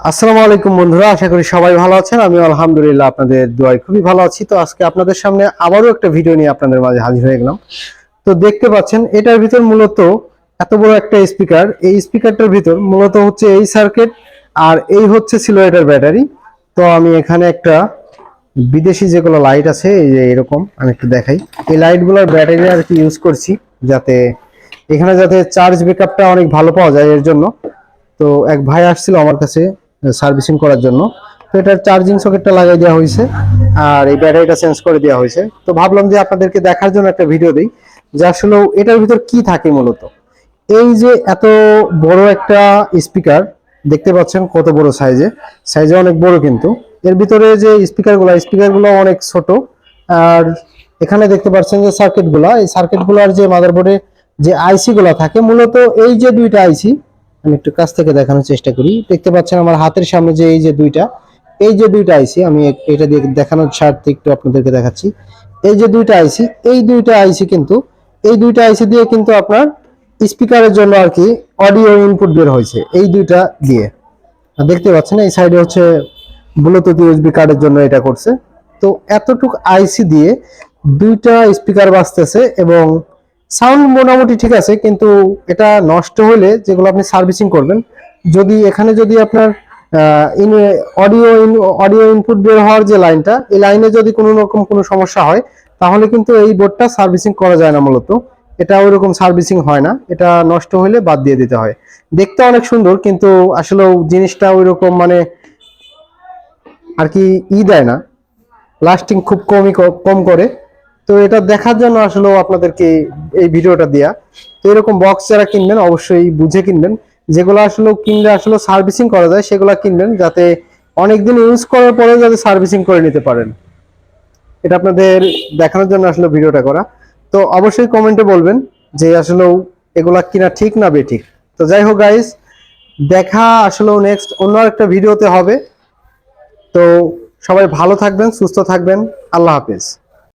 আসসালামু আলাইকুম বন্ধুরা, আশা করি সবাই ভালো আছেন। আমি আলহামদুলিল্লাহ আপনাদের দোয়ায় খুবই ভালো আছি। তো আজকে আপনাদের সামনে আবারও একটা ভিডিও নিয়ে আপনাদের মাঝে হাজির হয়ে গেলাম। তো দেখতে পাচ্ছেন, এটার ভিতর মূলত এত বড় একটা স্পিকার। এই স্পিকারটার ভিতর মূলত হচ্ছে এই সার্কিট আর এই হচ্ছে ছিল এটার ব্যাটারি। তো আমি এখানে একটা বিদেশি যেগুলো লাইট আছে, এই যে এরকম, আমি একটু দেখাই। এই লাইটগুলোর ব্যাটারি আর কি ইউজ করছি, যাতে এখানে যাতে চার্জ ব্যাকআপটা অনেক ভালো পাওয়া যায় এর জন্য। তো এক ভাই আসছিল আমার কাছে সার্ভিসিং করার জন্য। তো এটার চার্জিং সকেটটা লাগিয়ে দেওয়া হয়েছে আর এই ব্যাটারিটা চেঞ্জ করে দেওয়া হয়েছে। তো ভাবলাম যে আপনাদেরকে দেখার জন্য একটা ভিডিও দিই যে আসলে এটার ভিতর কি থাকে মূলত। এই যে এত বড় একটা স্পিকার দেখতে পাচ্ছেন কত বড় সাইজে সাইজে অনেক বড় কিন্তু। এর ভিতরে যে স্পিকারগুলো স্পিকারগুলো অনেক ছোট। আর এখানে দেখতে পাচ্ছেন যে সার্কিটগুলো এই সার্কিটগুলোর যে মাদারবোর্ডে যে আইসি গুলা থাকে, মূলত এই যে দুইটা আইসি আমি একটু কাছ থেকে দেখানোর চেষ্টা করি। দেখতে পাচ্ছেন আমার হাতের সামনে যে এই যে দুইটা, এই যে দুইটা আইসি, আমি এটা দিয়ে দেখানোর স্বার্থে একটু আপনাদেরকে দেখাচ্ছি। এই যে দুইটা আইসি, এই দুইটা আইসি কিন্তু, এই দুইটা আইসি দিয়ে কিন্তু আপনার স্পিকারের জন্য আর কি অডিও ইনপুট বের হয়েছে, এই দুইটা দিয়ে। দেখতে পাচ্ছেন, এই সাইডে হচ্ছে ব্লুটুথ ইউএসবি কার্ডের জন্য এটা করছে। তো এতটুকু আইসি দিয়ে দুইটা স্পিকার বাজতেছে এবং সাউন্ড মোটামুটি ঠিক আছে, কিন্তু এটা নষ্ট হলে যেগুলো আপনি সার্ভিসিং করবেন, যদি এখানে যদি আপনার অডিও অডিও ইনপুট বের হওয়ার যে লাইনটা, এই লাইনে যদি কোনো রকম কোনো সমস্যা হয়, তাহলে কিন্তু এই বোর্ডটা সার্ভিসিং করা যায় না মূলত। এটা ওইরকম সার্ভিসিং হয় না, এটা নষ্ট হলে বাদ দিয়ে দিতে হয়। দেখতে অনেক সুন্দর, কিন্তু আসলে জিনিসটা ওইরকম মানে আর কি ই দেয় না। লাস্টিং খুব কমই কম করে। তো এটা দেখার জন্য আসলে আপনাদেরকে এই ভিডিওটা দেয়া। তো এরকম বক্স যারা কিনবেন, অবশ্যই বুঝে কিনবেন। যেগুলো আসলে কিনলে আসলে সার্ভিসিং করা যায়, সেগুলো কিনবেন যাতে অনেকদিন ইউজ করার পরে যাতে সার্ভিসিং করে নিতে পারেন। এটা আপনাদের দেখানোর জন্য আসলে ভিডিওটা করা। তো অবশ্যই কমেন্টে বলবেন যে আসলে এগুলা কিনা ঠিক না বেঠিক। তো যাই হোক গাইস দেখা আসলে নেক্সট অন্য একটা ভিডিওতে হবে। তো সবাই ভালো থাকবেন, সুস্থ থাকবেন। আল্লাহ হাফেজ।